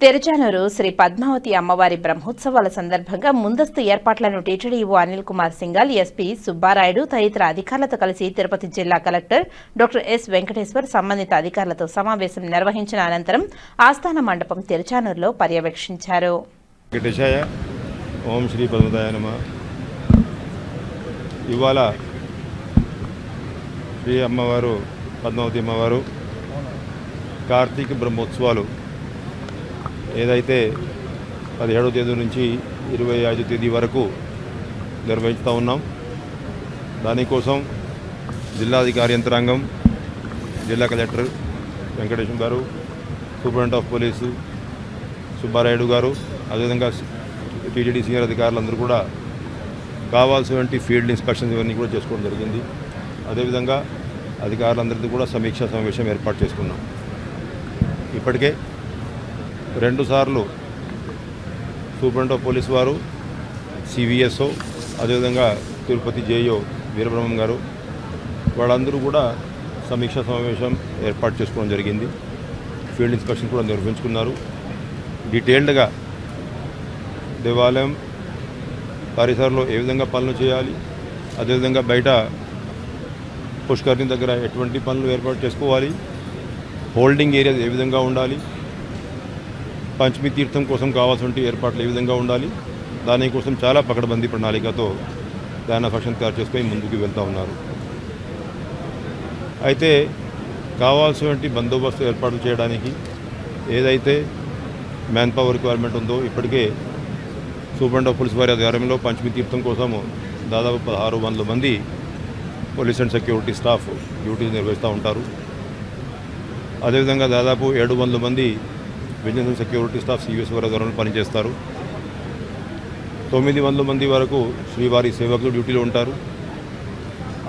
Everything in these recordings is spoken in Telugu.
తిరుచానూరు శ్రీ పద్మావతి అమ్మవారి బ్రహ్మోత్సవాల సందర్భంగా ముందస్తు ఏర్పాట్లను TTD EO Anil Kumar Singhal SP Subbarayudu తదితర అధికారులతో కలిసి తిరుపతి జిల్లా కలెక్టర్ డాక్టర్ ఎస్ వెంకటేశ్వర్ సంబంధిత అధికారులతో సమావేశం నిర్వహించిన అనంతరం ఆస్థాన మండపం తిరుచానూరులో పర్యవేక్షించారు. ఓం శ్రీ ఇవాళ శ్రీ అమ్మవారు పద్మావతి అమ్మవారు కార్తీక బ్రహ్మోత్సవాలు ఏదైతే పదిహేడవ తేదీ నుంచి ఇరవై ఐదు తేదీ వరకు నిర్వహిస్తూ ఉన్నాం. దానికోసం జిల్లాధికారి యంత్రాంగం జిల్లా కలెక్టర్ వెంకటేశం గారు సూపరింటెండెంట్ ఆఫ్ పోలీసు సుబ్బారాయుడు గారు అదేవిధంగా టీటీడీ సీనియర్ అధికారులందరూ కూడా కావాల్సినటువంటి ఫీల్డ్ ఇన్స్పెక్షన్స్ ఇవన్నీ కూడా చేసుకోవడం జరిగింది. అదేవిధంగా అధికారులందరితో కూడా సమీక్షా సమావేశం ఏర్పాటు చేసుకున్నాం. ఇప్పటికే రెండుసార్లు సూపరింటెండెంట్ పోలీస్ వారు సివిఎస్ఓ అదేవిధంగా తిరుపతి జేయో వీరబ్రహ్మం గారు వాళ్ళందరూ కూడా సమీక్షా సమావేశం ఏర్పాటు చేసుకోవడం జరిగింది. ఫీల్డ్ ఇన్స్పెక్షన్ కూడా నిర్వహించుకున్నారు. డీటెయిల్డ్గా దేవాలయం పరిసరాల్లో ఏ విధంగా పనులు చేయాలి అదేవిధంగా బయట పుష్కరిణి దగ్గర ఎటువంటి పనులు ఏర్పాటు చేసుకోవాలి హోల్డింగ్ ఏరియా ఏ విధంగా ఉండాలి పంచమి తీర్థం కోసం కావాల్సిన ఏర్పాట్లు ఏ విధంగా ఉండాలి? దానికోసం చాలా పకడ్బందీ ప్రణాళికతో దాని ఫంక్షన్ తయారు చేసుకొని ముందుకు వెళ్తూ ఉన్నారు. అయితే కావాల్సినటువంటి బందోబస్తు ఏర్పాట్లు చేయడానికి ఏదైతే మ్యాన్ పవర్ రిక్వైర్మెంట్ ఉందో ఇప్పటికే సూపరింట్ ఆఫ్ పోలీస్ వారి ఆధ్వర్యంలో పంచమి తీర్థం కోసము దాదాపు పదహారు వందల మంది పోలీస్ అండ్ సెక్యూరిటీ స్టాఫ్ డ్యూటీలు నిర్వహిస్తూ ఉంటారు. అదేవిధంగా దాదాపు ఏడు వందల మంది విజిలెన్స్ సెక్యూరిటీ స్టాఫ్ సివిఎస్ వారి ఆధ్వర్యంలో పనిచేస్తారు. తొమ్మిది వందల మంది వరకు శ్రీవారి సేవకులు డ్యూటీలో ఉంటారు.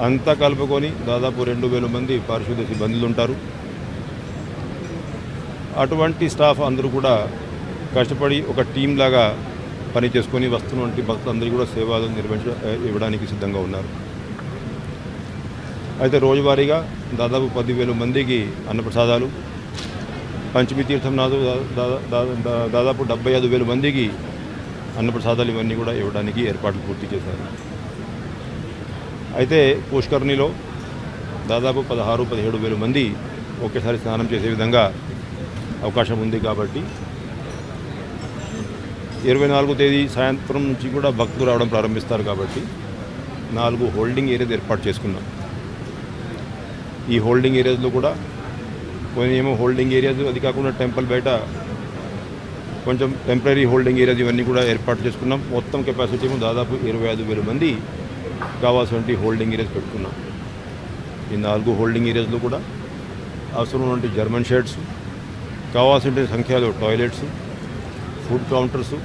అంతా కలుపుకొని దాదాపు రెండు వేల మంది పారిశుద్ధ్య సిబ్బందులు ఉంటారు. అటువంటి స్టాఫ్ అందరూ కూడా కష్టపడి ఒక టీం లాగా పని చేసుకొని వస్తున్నటువంటి భక్తులందరూ కూడా సేవలు నిర్వహించ ఇవ్వడానికి సిద్ధంగా ఉన్నారు. అయితే రోజువారీగా దాదాపు పదివేల మందికి అన్నప్రసాదాలు పంచమి తీర్థం నాదు దాదాపు డెబ్బై ఐదు వేల మందికి అన్నప్రసాదాలు ఇవన్నీ కూడా ఇవ్వడానికి ఏర్పాట్లు పూర్తి చేశారు. అయితే పుష్కరణిలో దాదాపు పదహారు పదిహేడు వేల మంది ఒకేసారి స్నానం చేసే విధంగా అవకాశం ఉంది కాబట్టి ఇరవై నాలుగో తేదీ సాయంత్రం నుంచి కూడా భక్తులు రావడం ప్రారంభిస్తారు కాబట్టి నాలుగు హోల్డింగ్ ఏరియాస్ ఏర్పాటు చేసుకున్నాం. ఈ హోల్డింగ్ ఏరియాస్లో కూడా ఏమో హోల్డింగ్ ఏరియాస్ అది కాకుండా టెంపుల్ బయట కొంచెం టెంపరీ హోల్డింగ్ ఏరియాస్ ఇవన్నీ కూడా ఏర్పాటు చేసుకున్నాం. మొత్తం కెపాసిటీ ఏమో దాదాపు ఇరవై ఐదు వేల మంది కావాల్సినటువంటి హోల్డింగ్ ఏరియాస్ పెట్టుకున్నాం. ఈ నాలుగు హోల్డింగ్ ఏరియాస్లో కూడా అవసరం ఉన్నటువంటి జర్మన్ షెడ్స్ కావాల్సిన సంఖ్యలో టాయిలెట్స్ ఫుడ్ కౌంటర్స్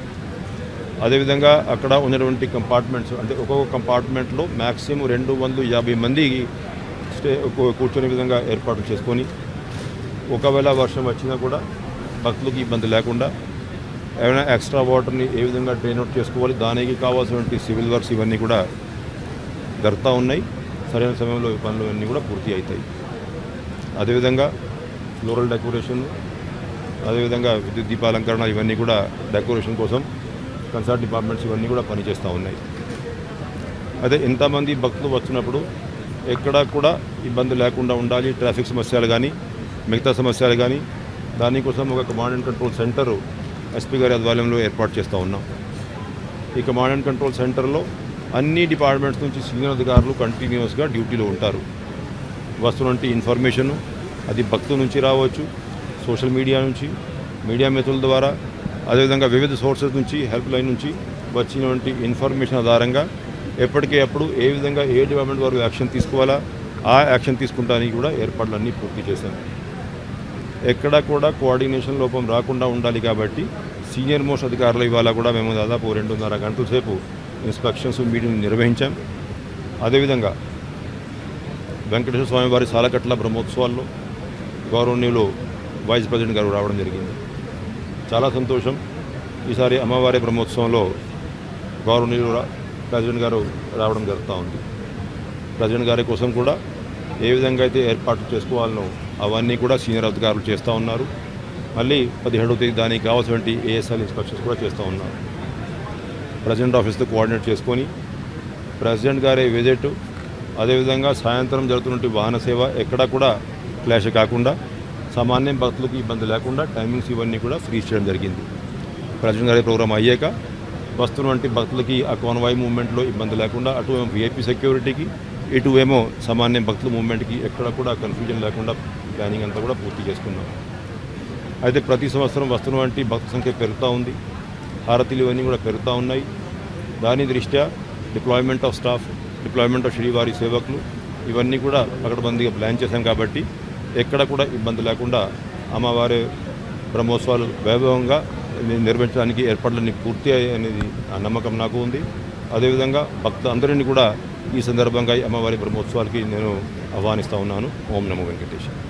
అదేవిధంగా అక్కడ ఉన్నటువంటి కంపార్ట్మెంట్స్ అంటే ఒక్కొక్క కంపార్ట్మెంట్లో మ్యాక్సిమం రెండు వందల యాభై మంది స్టే కూర్చునే విధంగా ఏర్పాటు చేసుకొని ఒకవేళ వర్షం వచ్చినా కూడా భక్తులకు ఇబ్బంది లేకుండా ఏమైనా ఎక్స్ట్రా వాటర్ని ఏ విధంగా డ్రైన్ అవుట్ చేసుకోవాలి దానికి కావాల్సినటువంటి సివిల్ వర్క్స్ ఇవన్నీ కూడా జరుగుతూ ఉన్నాయి. సరైన సమయంలో ఈ పనులు అన్నీ కూడా పూర్తి అవుతాయి. అదేవిధంగా ఫ్లోరల్ డెకరేషన్ అదేవిధంగా విద్యుత్ దీపాలంకరణ ఇవన్నీ కూడా డెకరేషన్ కోసం కన్సర్ట్ డిపార్ట్మెంట్స్ ఇవన్నీ కూడా పనిచేస్తూ ఉన్నాయి. అదే ఇంతమంది భక్తులు వచ్చినప్పుడు ఎక్కడా కూడా ఇబ్బంది లేకుండా ఉండాలి ట్రాఫిక్ సమస్యలు కానీ మిగతా సమస్యలు కానీ దానికోసం ఒక command and control centre SP గారి ఆధ్వర్యంలో ఏర్పాటు చేస్తూ ఉన్నాం. ఈ కమాండ్ అండ్ కంట్రోల్ సెంటర్లో అన్ని డిపార్ట్మెంట్స్ నుంచి సీనియర్ అధికారులు కంటిన్యూస్గా డ్యూటీలో ఉంటారు. వస్తున్నటువంటి ఇన్ఫర్మేషన్ అది భక్తుల నుంచి రావచ్చు సోషల్ మీడియా నుంచి మీడియా మిత్రుల ద్వారా అదేవిధంగా వివిధ సోర్సెస్ నుంచి హెల్ప్ లైన్ నుంచి వచ్చినటువంటి ఇన్ఫర్మేషన్ ఆధారంగా ఎప్పటికే అప్పుడు ఏ విధంగా ఏ డిపార్ట్మెంట్ వారు యాక్షన్ తీసుకోవాలా ఆ యాక్షన్ తీసుకుంటానికి కూడా ఏర్పాట్లన్నీ పూర్తి చేశాను ఎక్కడా కూడా కోఆర్డినేషన్ లోపం రాకుండా ఉండాలి కాబట్టి సీనియర్ మోస్ట్ అధికారులు ఇవాళ కూడా మేము దాదాపు రెండున్నర గంటల సేపు ఇన్స్పెక్షన్స్ మీటింగ్ నిర్వహించాం. అదేవిధంగా వెంకటేశ్వర స్వామి వారి సాలకట్ల బ్రహ్మోత్సవాల్లో గౌరవనీయులు వైస్ ప్రెసిడెంట్ గారు రావడం జరిగింది. చాలా సంతోషం. ఈసారి అమ్మవారి బ్రహ్మోత్సవంలో గౌరవనీయులు ప్రెసిడెంట్ గారు రావడం జరుగుతూ ఉంది. ప్రెసిడెంట్ గారి కోసం కూడా ఏ విధంగా అయితే ఏర్పాటు చేసుకోవాలనో అవన్నీ కూడా సీనియర్ అధికారులు చేస్తూ ఉన్నారు. మళ్ళీ పదిహేడవ తేదీ దానికి కావాల్సినటువంటి ఏఎస్ఎల్ ఇన్స్పెక్షన్స్ కూడా చేస్తూ ఉన్నారు. ప్రెసిడెంట్ ఆఫీస్తో కోఆర్డినేట్ చేసుకొని ప్రెసిడెంట్ గారి విజిట్ అదేవిధంగా సాయంత్రం జరుగుతున్నటువంటి వాహన సేవ ఎక్కడా కూడా క్లాష్ కాకుండా సామాన్య భక్తులకు ఇబ్బంది లేకుండా టైమింగ్స్ ఇవన్నీ కూడా ఫ్రీ చేయడం జరిగింది. ప్రెసిడెంట్ గారి ప్రోగ్రాం అయ్యాక వస్తున్నటువంటి భక్తులకి ఆ కోనవాయి మూవ్మెంట్లో ఇబ్బంది లేకుండా అటు వీఐపీ సెక్యూరిటీకి ఇటు ఏమో సామాన్య భక్తుల మూవ్మెంట్కి ఎక్కడ కూడా కన్ఫ్యూజన్ లేకుండా ప్లానింగ్ అంతా కూడా పూర్తి చేసుకున్నాం. అయితే ప్రతి సంవత్సరం వస్తున్నటువంటి భక్త సంఖ్య పెరుగుతూ ఉంది. హారతీలు ఇవన్నీ కూడా పెరుగుతూ ఉన్నాయి. దాని దృష్ట్యా deployment of staff deployment of శ్రీవారి సేవకులు ఇవన్నీ కూడా పకడ్బందీగా ప్లాన్ చేశాం కాబట్టి ఎక్కడ కూడా ఇబ్బంది లేకుండా అమ్మవారి బ్రహ్మోత్సవాలు వైభవంగా నిర్వహించడానికి ఏర్పాట్లన్నీ పూర్తి అనేది ఆ నమ్మకం నాకు ఉంది. అదేవిధంగా భక్తులందరినీ కూడా ఈ సందర్భంగా ఈ అమ్మవారి బ్రహ్మోత్సవాలకి నేను ఆహ్వానిస్తూ ఉన్నాను. ఓం నమో వెంకటేశ్వర